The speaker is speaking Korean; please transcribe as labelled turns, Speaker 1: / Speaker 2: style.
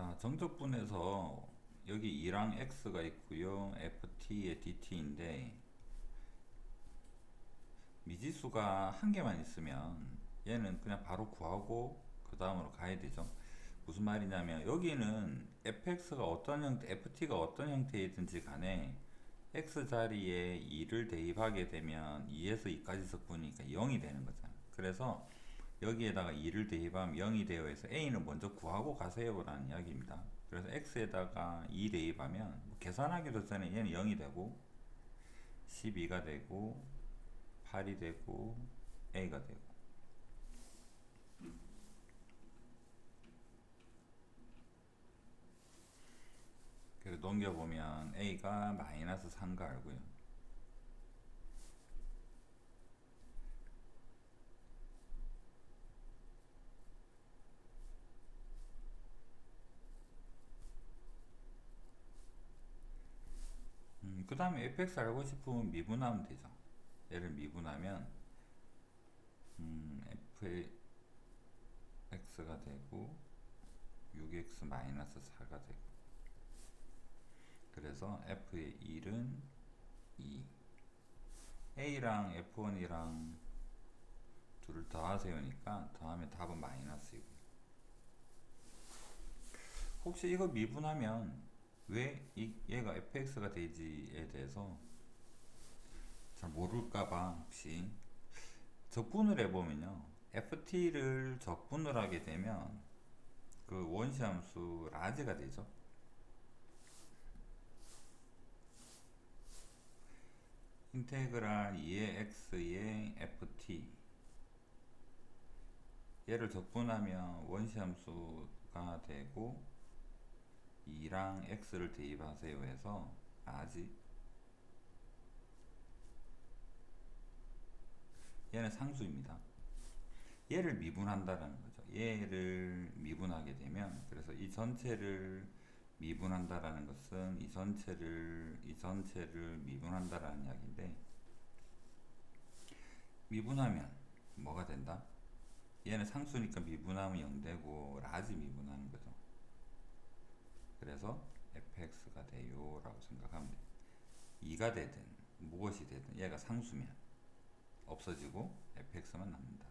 Speaker 1: 자, 정적분에서 여기 2랑 x가 있고요. ft의 dt인데 미지수가 한 개만 있으면 얘는 그냥 바로 구하고 그 다음으로 가야 되죠. 무슨 말이냐면 여기는 fx가 어떤 형태, ft가 어떤 형태이든지 간에 x 자리에 2를 대입하게 되면 2에서 2까지 적분이니까 0이 되는 거잖아. 그래서 여기에다가 2를 대입하면 0이 되어 있어 a는 먼저 구하고 가세요 라는 이야기입니다. 그래서 x에다가 2 대입하면 뭐 계산하기도 전에 얘는 0이 되고 12가 되고 8이 되고 a가 되고 그래서 넘겨보면 a가 마이너스 3가 알고요. 음, 그 다음에 fx 알고 싶으면 미분하면 되죠. 얘를 미분하면 음, fx가 되고 6x 마이너스 4가 되고. 그래서 f의 1은 2 a랑 f1이랑 둘을 더하세요니까 더하면 답은 마이너스이고 혹시 이거 미분하면 왜 이, 얘가 fx가 되지에 대해서 잘 모를까봐 혹시 적분을 해보면요. Ft를 적분을 하게 되면 그 원시함수 라지가 되죠. 인테그랄 2의 x의 ft 얘를 적분하면 원시함수가 되고 2랑 x를 대입하세요 해서 아지 얘는 상수입니다. 얘를 미분한다라는 거죠. 얘를 미분하게 되면 그래서 이 전체를 미분한다라는 것은 이 전체를 이 전체를 미분한다라는 이야기인데 미분하면 뭐가 된다? 얘는 상수니까 미분하면 0되고 라지 미분하는 거죠. 그래서 fx가 돼요 라고 생각하면 돼요. 2가 되든 무엇이 되든 얘가 상수면 없어지고 fx만 남는다